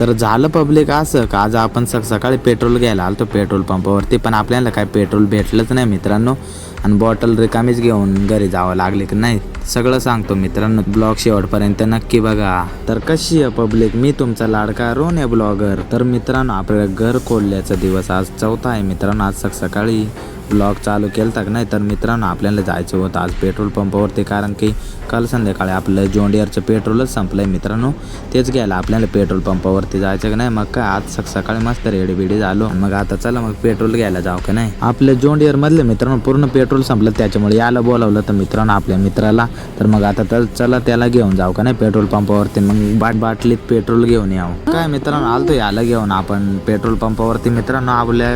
तर झालं पब्लिक असं का? आज आपण सक सकाळी पेट्रोल घ्यायला आलो पेट्रोल पंपावरती पण आपल्याला काय पेट्रोल भेटलंच नाही मित्रांनो. आणि बॉटल रिकामीच घेऊन घरी जावं लागले की नाही? सगळं सांगतो मित्रांनो. ब्लॉग शेवटपर्यंत नक्की बघा. तर कशी आहे पब्लिक मी तुमचा लाडका रोन आहे ब्लॉगर तर मित्रांनो आपल्याला घर खोलल्याचा दिवस आज चौथा आहे मित्रांनो. आज सक सकाळी ब्लॉग चालू केलं तर नाही? तर मित्रांनो आपल्याला जायचं होतं आज पेट्रोल पंपावरती कारण की काल संध्याकाळी आपलं जोंडियरचं पेट्रोलच संपलं आहे मित्रांनो. तेच घ्यायला आपल्याला पेट्रोल पंपावरती जायचं का नाही? मग काय? आज सकाळी मस्त रेडी बिडी झालो. मग आता चला मग पेट्रोल घ्यायला जाऊ का नाही? आपलं जोंडियर मधले मित्रांनो पूर्ण पेट्रोल संपलं. त्याच्यामुळे याला बोलावलं तर मित्रांनो आपल्या मित्राला. तर मग आता तर चला त्याला घेऊन जाऊ का नाही पेट्रोल पंपावरती मग बाट बाटलीत पेट्रोल घेऊन यावं. काय मित्रांनो आलतो याला घेऊन आपण पेट्रोल पंपावरती मित्रांनो आपल्या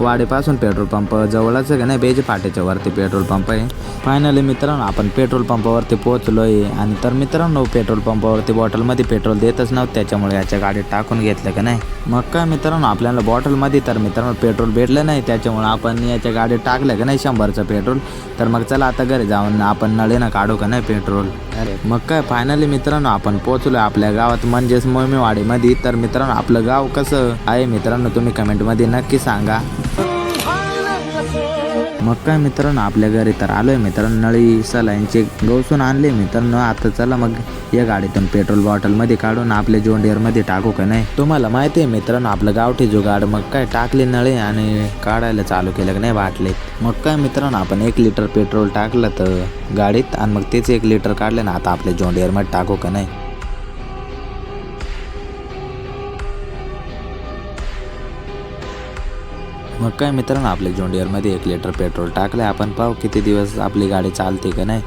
वाडीपासून पेट्रोल पंप जवळच आहे का? नाही बेज फाट्याच्या वरती पेट्रोल पंप आहे. फायनली मित्रांनो आपण पेट्रोल पंपावरती पोहोचलो आहे आणि तर मित्रांनो पेट्रोल पंपावरती बॉटलमध्ये पेट्रोल देतच नव्हतं. त्याच्यामुळे याच्या गाडीत टाकून घेतलं का नाही? मग काय मित्रांनो आपल्याला बॉटलमध्ये तर मित्रांनो पेट्रोल भेटलं नाही. त्याच्यामुळे आपण याच्या गाडीत टाकलं का नाही शंभरचं पेट्रोल? तर मग चला आता घरी जाऊन आपण नळीनं काढू का नाही पेट्रोल? अरे मग काय? फायनली मित्रांनो आपण पोहोचलो आपल्या गावात म्हणजेच मोमीवाडीमध्ये तर मित्रांनो आपलं गाव कसं? आहे मित्रांनो तुम्ही कमेंटमध्ये नक्की सांगा. मग काय मित्रांनो आपल्या घरी तर आलोय मित्रांनो नळी सलाईनचे गवसून आणले मित्रांनो आता चला मग या गाडीतून पेट्रोल बॉटलमध्ये काढून आपल्या जोंडियरमध्ये टाकू का नाही? तुम्हाला माहिती आहे मित्रांनो आपलं गावठी जुगाड मग काय टाकले नळे आणि काढायला चालू केलं का नाही बाटले? मग काय मित्रांनो आपण एक लिटर पेट्रोल टाकलं तर गाडीत आणि मग तेच एक लिटर काढलं ना आता आपल्या जोंडियरमध्ये टाकू का नाही? मग काय मित्रांनो आपल्या जोंडियरमध्ये एक लिटर पेट्रोल टाकलं आपण पाहू किती दिवस आपली गाडी चालते का नाही.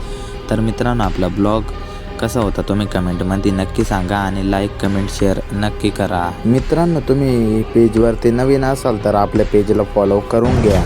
तर मित्रांनो आपला ब्लॉग कसा होता तुम्ही कमेंटमध्ये नक्की सांगा आणि लाईक कमेंट शेअर नक्की करा. मित्रांनो तुम्ही पेजवरती नवीन असाल तर आपल्या पेजला फॉलो करून घ्या.